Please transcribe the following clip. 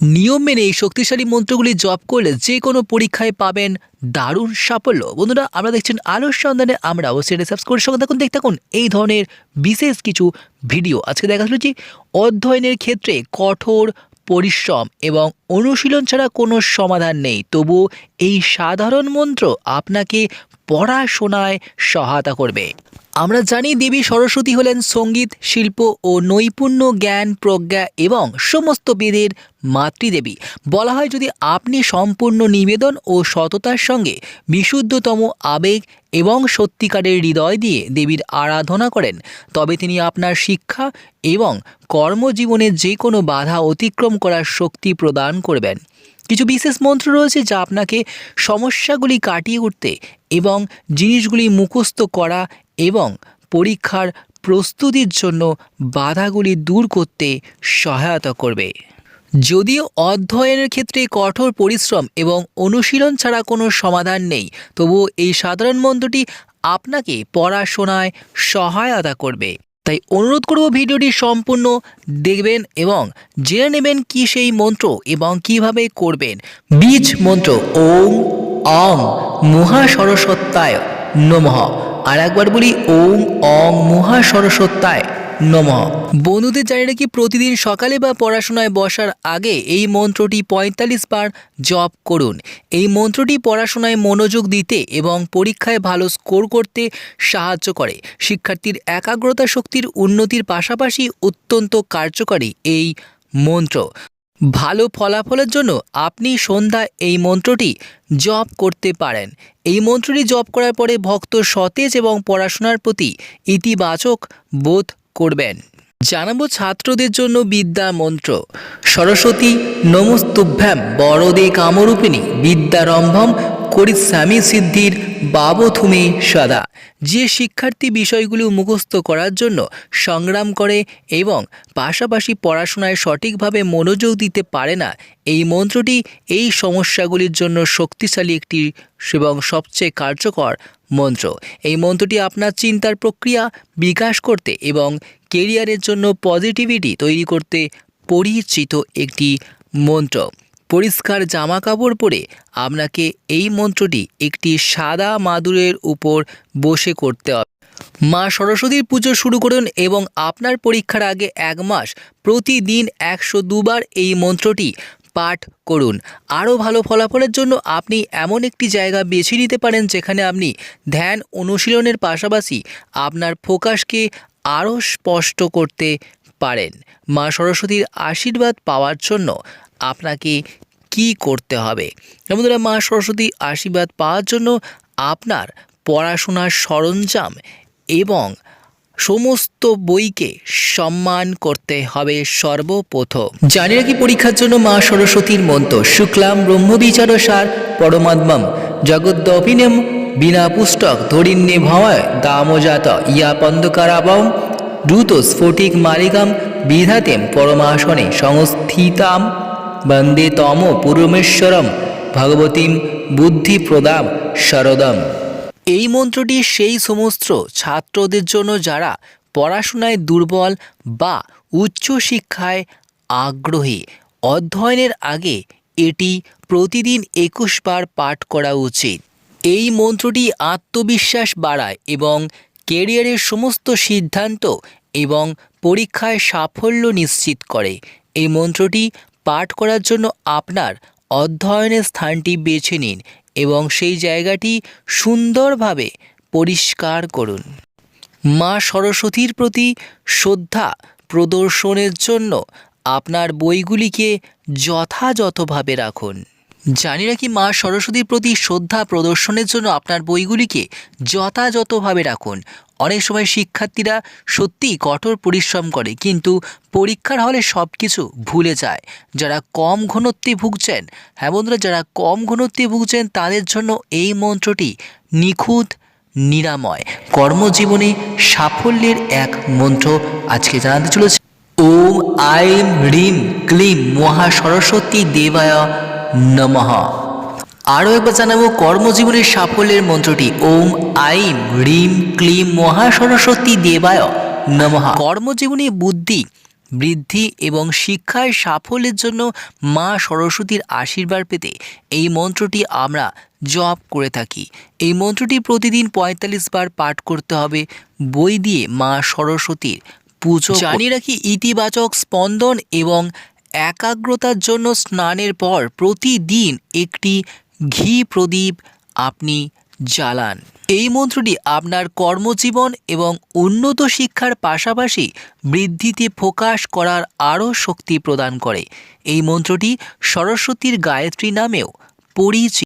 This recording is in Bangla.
নিয়ম মেনে এই শক্তিশালী মন্ত্রগুলি জপ করলে যে কোনো পরীক্ষায় পাবেন দারুণ সাফল্য। বন্ধুরা, আমরা দেখছেন আলোর সন্ধানে আমরা অবশ্যই সাবস্ক্রাইব করে সঙ্গে থাকুন। দেখতে থাকুন এই ধরনের বিশেষ কিছু ভিডিও। আজকে দেখা যে, অধ্যয়নের ক্ষেত্রে কঠোর পরিশ্রম এবং অনুশীলন ছাড়া কোনো সমাধান নেই। তবু এই সাধারণ মন্ত্র আপনাকে পড়াশোনায় সহায়তা করবে। আমরা জানি দেবী সরস্বতী হলেন সংগীত, শিল্প ও নৈপুণ্য, জ্ঞান, প্রজ্ঞা এবং সমস্ত বেদের মাতৃদেবী। বলা হয় যদি আপনি সম্পূর্ণ নিবেদন ও সততার সঙ্গে বিশুদ্ধতম আবেগ এবং সত্যিকারের হৃদয় দিয়ে দেবীর আরাধনা করেন, তবে তিনি আপনার শিক্ষা এবং কর্মজীবনে যে কোনো বাধা অতিক্রম করার শক্তি প্রদান করবেন। কিছু বিশেষ মন্ত্র রয়েছে যা আপনাকে সমস্যাগুলি কাটিয়ে উঠতে এবং জিনিসগুলি মুখস্থ করা এবং পরীক্ষার প্রস্তুতির জন্য বাধাগুলি দূর করতে সহায়তা করবে। যদিও অধ্যয়নের ক্ষেত্রে কঠোর পরিশ্রম এবং অনুশীলন ছাড়া কোনো সমাধান নেই, তবুও এই সাধারণ মন্ত্রটি আপনাকে পড়াশোনায় সহায়তা করবে। তাই অনুরোধ করব ভিডিওটি সম্পূর্ণ দেখবেন এবং জেনে নেবেন কি সেই মন্ত্র এবং কীভাবে করবেন। বীজ মন্ত্র ওম অং মহা সরস্বত্যায় নমঃ। আর একবার বলি, ওম অং মহা সরস্বত্যায় নমঃ। বন্ধুদের জানি নাকি প্রতিদিন সকালে বা পড়াশোনায় বসার আগে এই মন্ত্রটি পঁয়তাল্লিশ বার জপ করুন। এই মন্ত্রটি পড়াশোনায় মনোযোগ দিতে এবং পরীক্ষায় ভালো স্কোর করতে সাহায্য করে। শিক্ষার্থীর একাগ্রতা শক্তির উন্নতির পাশাপাশি অত্যন্ত কার্যকরী এই মন্ত্র। ভালো ফলাফলের জন্য আপনি সন্ধ্যা এই মন্ত্রটি জপ করতে পারেন। এই মন্ত্রটি জপ করার পরে ভক্ত সতেজ এবং পড়াশোনার প্রতি ইতিবাচক বোধ করবেন। জানাব ছাত্রদের জন্য বিদ্যা মন্ত্র। সরস্বতী নমস্তুভ্যাম বড়দে কামরূপিণী বিদ্যারম্ভম করিস্বামী সিদ্ধির বাবথুমে সদা। যে শিক্ষার্থী বিষয়গুলি মুখস্থ করার জন্য সংগ্রাম করে এবং পাশাপাশি পড়াশোনায় সঠিকভাবে মনোযোগ দিতে পারে না, এই মন্ত্রটি এই সমস্যাগুলির জন্য শক্তিশালী একটি এবং সবচেয়ে কার্যকর মন্ত্র। এই মন্ত্রটি আপনার চিন্তার প্রক্রিয়া বিকাশ করতে এবং কেরিয়ারের জন্য পজিটিভিটি তৈরি করতে পরিচিত একটি মন্ত্র। পরিষ্কার জামা কাপড় পরে আপনাকে এই মন্ত্রটি একটি সাদা মাদুরের উপর বসে করতে হবে। মা সরস্বতীর পুজো শুরু করুন এবং আপনার পরীক্ষার আগে এক মাস প্রতিদিন একশো দুবার এই মন্ত্রটি পাঠ করুন। আরও ভালো ফলাফলের জন্য আপনি এমন একটি জায়গা বেছে নিতে পারেন যেখানে আপনি ধ্যান অনুশীলনের পাশাপাশি আপনার ফোকাসকে আরও স্পষ্ট করতে পারেন। মা সরস্বতীর আশীর্বাদ পাওয়ার জন্য আপনাকে কি করতে হবে? বন্ধুরা মা সরস্বতীর আশীর্বাদ পাওয়ার জন্য আপনার পড়াশোনার সরঞ্জাম এবং সমস্ত বইকে সম্মান করতে হবে সর্বপ্রথম। জানি নাকি পরীক্ষার জন্য মা সরস্বতীর মন্ত্র। শুক্লাম, ব্রহ্মবিচার, সার, পরমাত্মম জগদ্দপিনেম বিনা পুস্তক ধরিণ্যে ভয়, দামজাত, ইয়া পন্দকারাবম, দ্রুত স্ফটিক মালিকাম, বিধাতেম, পরমাসনে সংস্থিতাম। বন্দে তম পূর্বেশ্বরম ভগবতীম বুদ্ধিপ্রদাম শরদম। এই মন্ত্রটি সেই সমস্ত ছাত্রদের জন্য যারা পড়াশোনায় দুর্বল বা উচ্চশিক্ষায় আগ্রহী, অধ্যয়নের আগে এটি প্রতিদিন একুশ বার পাঠ করা উচিত। এই মন্ত্রটি আত্মবিশ্বাস বাড়ায় এবং কেরিয়ারের সমস্ত সিদ্ধান্ত এবং পরীক্ষায় সাফল্য নিশ্চিত করে। এই মন্ত্রটি পাঠ করার জন্য আপনার অধ্যয়নের স্থানটি বেছে নিন এবং সেই জায়গাটি সুন্দরভাবে পরিষ্কার করুন। মা সরস্বতীর প্রতি শ্রদ্ধা প্রদর্শনের জন্য আপনার বইগুলিকে যথাযথভাবে রাখুন। জানি কি মা সরস্বতীর প্রতি শ্রদ্ধা প্রদর্শনের জন্য আপনার বইগুলিকে যথাযথভাবে রাখুন। অনেক সময় শিক্ষার্থীরা সত্যিই কঠোর পরিশ্রম করে, কিন্তু পরীক্ষার হলে সব কিছু ভুলে যায়। যারা কম ঘনত্বে ভুগছেন হ্যাঁ বন্ধুরা, যারা কম ঘনত্বে ভুগছেন, তাদের জন্য এই মন্ত্রটি নিখুঁত, নিরাময়। কর্মজীবনে সাফল্যের এক মন্ত্র আজকে জানাতে চলেছে। ওম আইম হ্রিম ক্লিম মহা সরস্বতী দেবায় নমঃ। আরও একবার জানাব, কর্মজীবনের সাফল্যের মন্ত্রটি, ওম আইম রিম ক্লিম মহা সরস্বতী দেবায় নমঃ। কর্মজীবনে বুদ্ধি, বৃদ্ধি এবং শিক্ষায় সাফল্যের জন্য মা সরস্বতীর আশীর্বাদ পেতে এই মন্ত্রটি আমরা জপ করে থাকি। এই মন্ত্রটি প্রতিদিন পঁয়তাল্লিশ বার পাঠ করতে হবে, বই দিয়ে মা সরস্বতীর পুজো জানিয়ে রাখি, ইতিবাচক স্পন্দন এবং একাগ্রতার জন্য স্নানের পর প্রতিদিন একটি ঘি প্রদীপ আপনি জ্বালান। এই মন্ত্রটি আপনার কর্মজীবন এবং উন্নত শিক্ষার পাশাপাশি বৃদ্ধিতে ফোকাস করার আরও শক্তি প্রদান করে। এই মন্ত্রটি সরস্বতীর গায়ত্রী নামেও পরিচিত